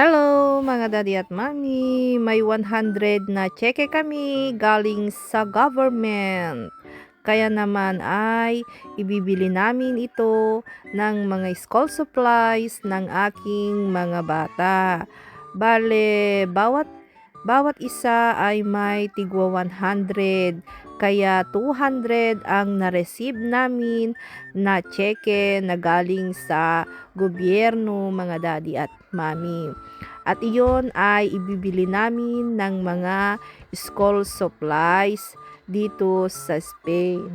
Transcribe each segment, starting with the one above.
Hello mga daddy at mommy! May 100 na cheque kami galing sa government. Kaya naman ay ibibili namin ito ng mga school supplies ng aking mga bata. Bale, bawat bawat isa ay may tigwa 100. Kaya 200 ang na-receive namin na cheque na galing sa gobyerno mga daddy at mami. At iyon ay ibibili namin ng mga school supplies dito sa Spain.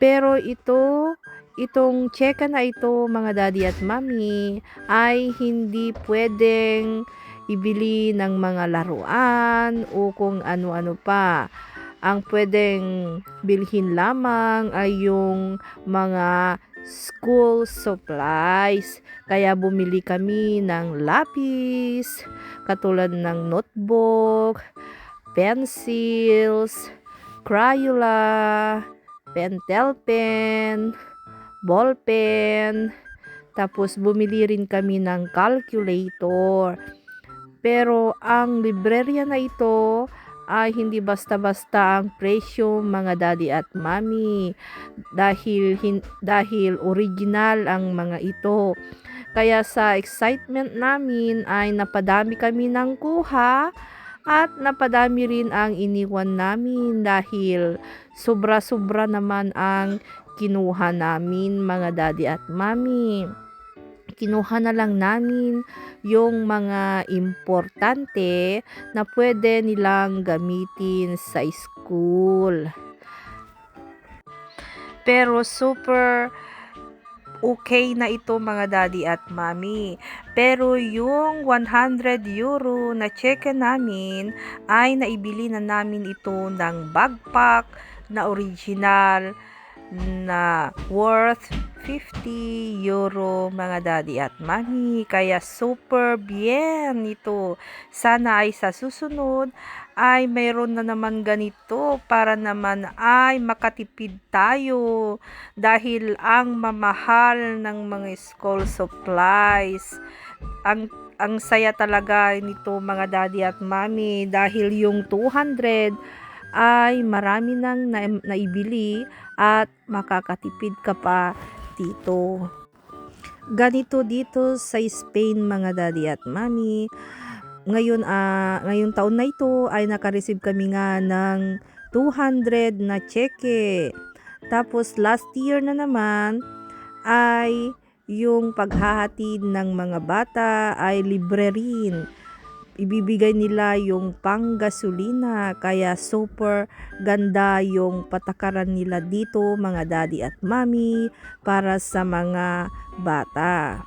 Pero ito, itong cheque na ito mga daddy at mami ay hindi pwedeng ibili ng mga laruan o kung ano-ano pa. Ang pwedeng bilhin lamang ay yung mga school supplies. Kaya bumili kami ng lapis, katulad ng notebook, pencils, Crayola, pentel pen, ball pen, tapos bumili rin kami ng calculator. Pero ang librerya na ito ay hindi basta-basta ang presyo mga daddy at mommy dahil hin- dahil original ang mga ito. Kaya sa excitement namin ay napadami kami ng kuha at napadami rin ang iniwan namin dahil sobra-sobra naman ang kinuha namin mga daddy at mommy kinuha na lang namin yung mga importante na pwede nilang gamitin sa school. Pero super okay na ito mga daddy at mami. Pero yung 100 euro na cheque namin ay naibili na namin ito ng backpack na original na worth 50 euro mga daddy at mami. Kaya super bien ito. Sana ay sa susunod ay mayroon na naman ganito para naman ay makatipid tayo dahil ang mamahal ng mga school supplies. Ang ang saya talaga nito mga daddy at mami dahil yung 200 ay marami nang na, naibili at makakatipid ka pa dito. Ganito dito sa Spain mga daddy at mami. Ngayon, uh, ngayong taon na ito ay nakareceive kami nga ng 200 na cheque. Tapos last year na naman ay yung paghahatid ng mga bata ay libre rin ibibigay nila yung panggasolina kaya super ganda yung patakaran nila dito mga daddy at mommy para sa mga bata.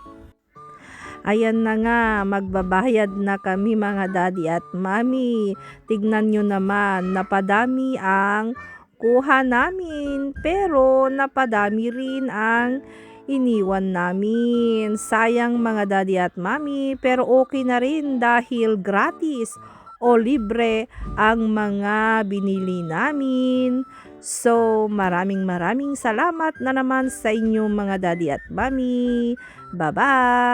Ayan na nga, magbabayad na kami mga daddy at mommy. Tignan nyo naman, napadami ang kuha namin. Pero napadami rin ang iniwan namin. Sayang mga daddy at mami, pero okay na rin dahil gratis o libre ang mga binili namin. So, maraming maraming salamat na naman sa inyong mga daddy at mami. Bye-bye!